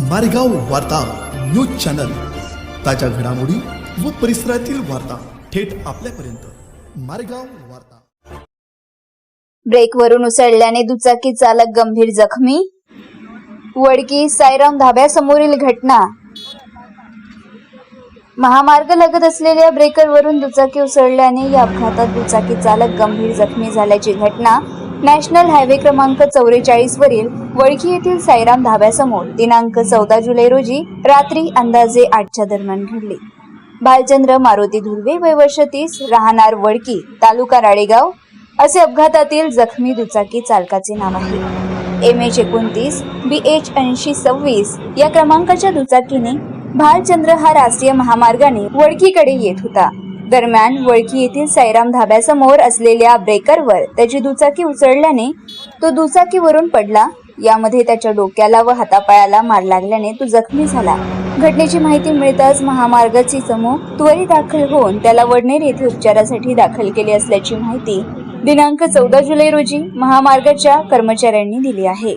मारेगाव वार्ता news channel. ताज्या घडामोडी व परिसरातील वार्ता थेट आपल्यापर्यंत. मारेगाव वार्ता. ब्रेकवरून उसळल्याने दुचाकी चालक गंभीर जखमी. वडकी सायराम धाब्यासमोरील घटना. महामार्ग लगत असलेल्या ब्रेकरवरून दुचाकी उसळल्याने या अपघातात दुचाकी चालक गंभीर जखमी झाल्याची घटना. नॅशनल हायवे क्रमांक चौवेचाळीस वरील वळखी येथील सायराम धाब्यासमोर दिनांक चौदा जुलै रोजी रात्री अंदाजे आठच्या दरम्यान घडली. भालचंद्र मारुती धुर्वे वय वर्ष तीस राहणार वडकी तालुका राळेगाव असे अपघातातील जखमी दुचाकी चालकाचे नाव आहे. एम एच एकोणतीस बी एच ऐंशी सव्वीस या क्रमांकाच्या दुचाकीने भालचंद्र हा राष्ट्रीय महामार्गाने वडकीकडे येत होता. दरम्यान वळखी येथील साईराम धाब्यासमोर असलेल्या ब्रेकरवर त्याची दुचाकी उचलल्याने तो दुचाकीवरून पडला. यामध्ये त्याच्या डोक्याला व हातापायाला मार लागल्याने तो जखमी झाला. घटनेची माहिती मिळताच महामार्गाची चमू त्वरित दाखल होऊन त्याला वडनेर येथे उपचारासाठी दाखल केले असल्याची माहिती दिनांक चौदा जुलै रोजी महामार्गाच्या कर्मचाऱ्यांनी दिली आहे.